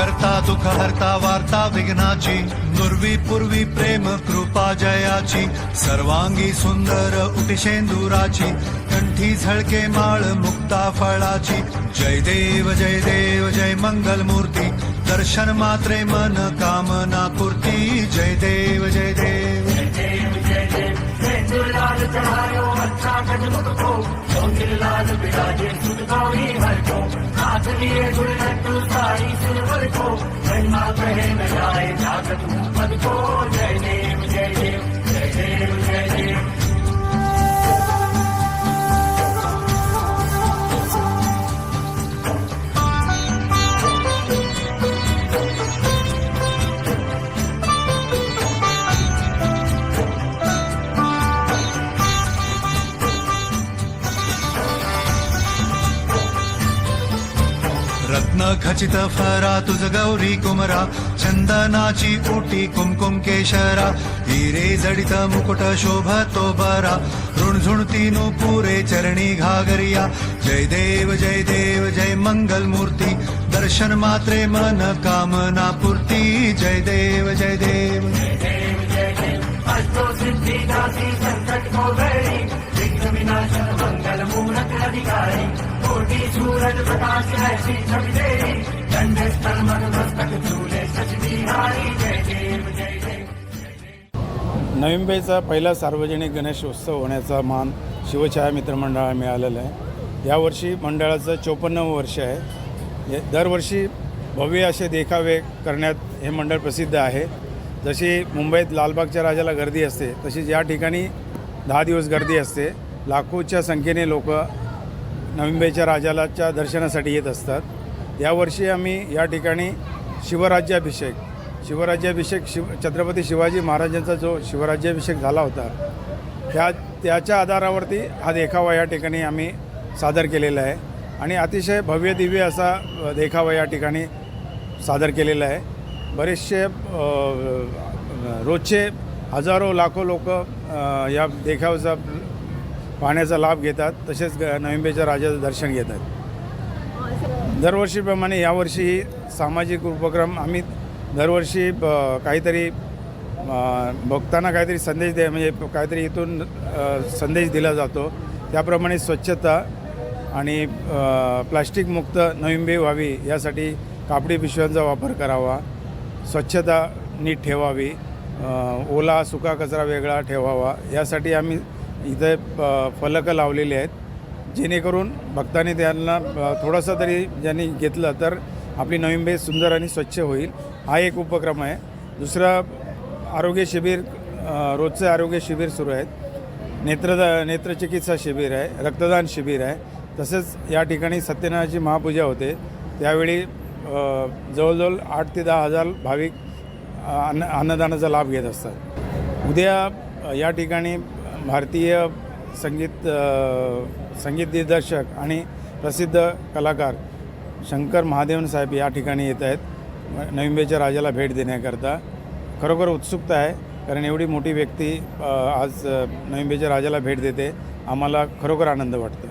दुःख हरता वार्ता विघ्नाची नुर्वी पूर्वी प्रेम कृपा जयाची सर्वांगी सुंदर उटिशेंदुराची कंठी झळके माळ मुक्ता फळाची. जय देव जय देव जय मंगल मूर्ती दर्शन मात्रे मन कामना पूर्ती. जय देव जय देव. साई सिल्वर को महिमा पहनाए ताकत पद को जय ने रत्न खचित फरा तुझ गौरी कुमरा चंदनाची ओटी कुमकुम केशरा हिरे जडित मुकुट शोभतो बरा ऋणझुणती पुरे चरणी घागरिया जय देव जय देव जय मंगल मूर्ती दर्शन मात्रे मन कामना पूर्ती जय देव जय देव। नवी मुंबईचा पहिला सार्वजनिक गणेश उत्सव होण्याचा मान शिवछाया मित्रमंडळाला मिळालेला आहे. यावर्षी मंडळाचं चोपन्नव वर्ष आहे. हे- दरवर्षी भव्य असे देखावे करण्यात हे मंडळ प्रसिद्ध आहे. जशी मुंबईत लालबागच्या राजाला गर्दी असते तशीच या ठिकाणी दहा दिवस गर्दी असते लाखोच्या संख्येने लोक नवी राजालाच्या दर्शनासाठी येत असतात. यावर्षी आम्ही या ठिकाणी शिवराज्याभिषेक शिवराज्याभिषेक शिव छत्रपती शिवाजी महाराजांचा जो शिवराज्याभिषेक झाला होता त्या त्याच्या आधारावरती हा देखावा या ठिकाणी आम्ही सादर केलेला आहे. आणि अतिशय भव्य दिव्य असा देखावा या ठिकाणी सादर केलेला आहे. बरेचसे रोजचे हजारो लाखो लोक या देखाव्याचा पाहण्याचा लाभ घेतात तसेच ग- राजाचं दर्शन घेतात. दरवर्षीप्रमाणे यावर्षीही सामाजिक उपक्रम आम्ही दरवर्षी ब- काहीतरी बघताना भक्तांना काहीतरी संदेश द्या म्हणजे काहीतरी इथून संदेश दिला जातो. त्याप्रमाणे स्वच्छता आणि प्लास्टिकमुक्त नवी व्हावी यासाठी कापडी पिशव्यांचा वापर करावा. स्वच्छता नीट ठेवावी. ओला सुका कचरा वेगळा ठेवावा. यासाठी आम्ही इथे फलकं लावलेली आहेत. जेणेकरून भक्तांनी त्यांना थोडंसं तरी ज्यांनी घेतलं तर आपली नवीन बेस सुंदर आणि स्वच्छ होईल. हा एक उपक्रम आहे. दुसरा आरोग्य शिबिर रोजचं रोजचे आरोग्य शिबिर सुरू आहेत. नेत्रदा नेत्रचिकित्सा शिबिर आहे. रक्तदान शिबिर आहे. तसेच या ठिकाणी सत्यनारायणची महापूजा होते. त्यावेळी जवळजवळ आठ ते दहा हजार भाविक अन्न अन्नदानाचा लाभ घेत असतात. उद्या या ठिकाणी भारतीय संगीत संगीत दिग्दर्शक आणि प्रसिद्ध कलाकार शंकर महादेवन साहेब या ठिकाणी येत आहेत. नवी मुंबईच्या राजाला भेट देण्याकरता. खरोखर उत्सुकता आहे कारण एवढी मोठी व्यक्ती आज अ, नवी मुंबईच्या राजाला भेट देते. आम्हाला खरोखर आनंद वाटतो.